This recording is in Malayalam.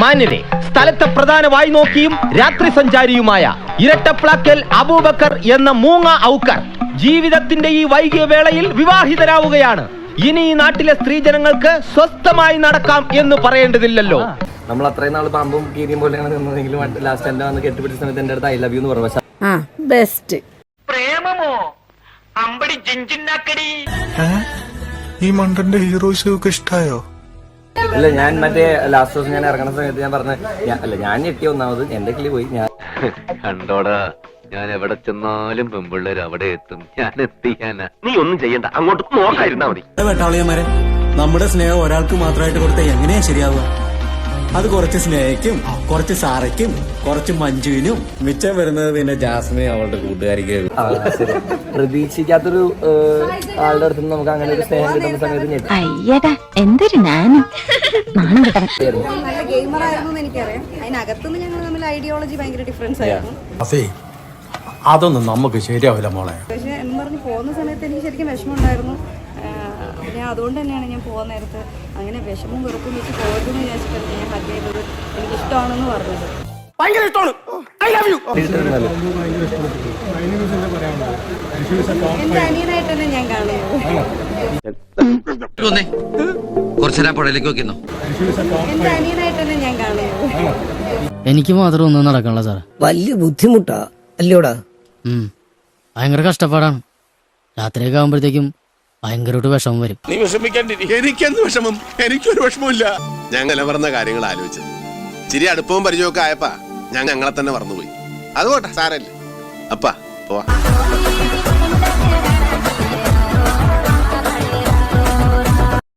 മാന്യരെ സ്ഥലത്തെ പ്രധാന വായി നോക്കിയും രാത്രി സഞ്ചാരിയുമായ ഇരട്ടപ്ലാക്കൽ അബൂബക്കർ എന്ന മൂങ്ങ ഔക്കർ ജീവിതത്തിന്റെ ഈ വൈകിയ വേളയിൽ വിവാഹിതരാവുകയാണ്. ഇനി ഈ നാട്ടിലെ സ്ത്രീജനങ്ങൾക്ക് സ്വസ്ഥമായി നടക്കാം എന്ന് പറയേണ്ടതില്ലല്ലോ. നമ്മൾ അത്രയും നാൾ പാമ്പും കീരിയും പോലെയാണ് നിന്നതെങ്കിലും ലാസ്റ്റ് എന്റെ വന്ന് കെട്ടിപ്പിടിച്ച സമയത്ത് എന്റെ അടുത്ത് ഐ ലവ് യു എന്ന് പറഞ്ഞു. ആ ബെസ്റ്റ് ഈ മണ്ടന്റെ ഹീറോയിസ് ഒക്കെ ഇഷ്ടായോ? ഇല്ല ഞാൻ മറ്റേ ലാസ്റ്റ് ദിവസം ഞാൻ ഇറങ്ങുന്ന സമയത്ത് ഞാൻ പറഞ്ഞ അല്ല ഞാൻ ഞെട്ടി ഒന്നാമത് എന്റെ കിളി പോയി ഞാൻ കണ്ടോടാ ഞാൻ എവിടെ ചെന്നാലും പെമ്പിള്ളേർ അവിടെ എത്തും. ഞാൻ എത്തിക്കാനാ നീ ഒന്നും ചെയ്യണ്ട അങ്ങോട്ട് നോക്കായിരുന്നാ മതി. വെട്ടാളിയന്മാരെ നമ്മുടെ സ്നേഹം ഒരാൾക്ക് മാത്രമായിട്ട് കൊടുത്താൽ എങ്ങനെയാ ശരിയാവുക? അത് കുറച്ച് സ്നേഹയ്ക്കും കുറച്ച് സാറയ്ക്കും കുറച്ച് മഞ്ജുവിനും. മിച്ചം വരുന്നത് പിന്നെ ജാസ്മിൻ അവളുടെ കൂട്ടുകാരിക്ക്. പ്രതീക്ഷിക്കാത്തൊരു ആളുടെ അടുത്ത് നമുക്ക് അങ്ങനെ ഒരു സ്നേഹം കിട്ടുന്ന സമയത്ത് അയ്യടാ എന്തൊരു നാനും നാണം കിട്ടണം. നല്ല ഗെയിമർ ആയിരുന്നു എന്ന് എനിക്കറിയാം. അതിനകത്തുനിന്ന് ഞങ്ങൾ തമ്മിൽ ഐഡിയോളജി ഭയങ്കര ഡിഫറൻസ് ആയിരുന്നു. അസേ അതൊന്നും നമുക്ക് ശരിയാവില്ല മോളെ. പക്ഷെ എന്ന് പറഞ്ഞ് പോകുന്ന സമയത്ത് എനിക്ക് ശരിക്കും വിഷമമുണ്ടായിരുന്നു. ആഹ് ഞാൻ അതുകൊണ്ട് തന്നെയാണ് ഞാൻ പോകുന്ന നേരത്ത് അങ്ങനെ വിഷമം വെറുപ്പും വെച്ച് പോകരുതെന്ന് വിചാരിച്ചിട്ടാണ് ഞാൻ ഹഗ് ചെയ്തത് എനിക്ക് ഇഷ്ടമാണെന്ന് പറഞ്ഞത് എന്റെ അനിയനായിട്ട് തന്നെ ഞാൻ കാണുന്നത്. എനിക്ക് മാത്രം ഒന്നും നടക്കണല്ലോ സാറേ. വലിയ ബുദ്ധിമുട്ടാ. അല്ലയോടാ ഭയങ്കര കഷ്ടപ്പാടാണ്. രാത്രിയൊക്കെ ആകുമ്പോഴത്തേക്കും ഭയങ്കരമായിട്ട് വിഷമം വരും. നീ വിഷമിക്കാണ്ടിരിക്കും എനിക്കെന്ത് വിഷമം? എനിക്കൊരു വിഷമമില്ല ഞാൻ പറഞ്ഞ കാര്യങ്ങൾ ആലോചിച്ചത് ചിരി അടുപ്പവും പരിചയമൊക്കെ ആയപ്പാ ഞാൻ ഞങ്ങളെ തന്നെ മറന്നുപോയി. അതുകൊട്ടെ സാരല്ലേ അപ്പാ പോവാ.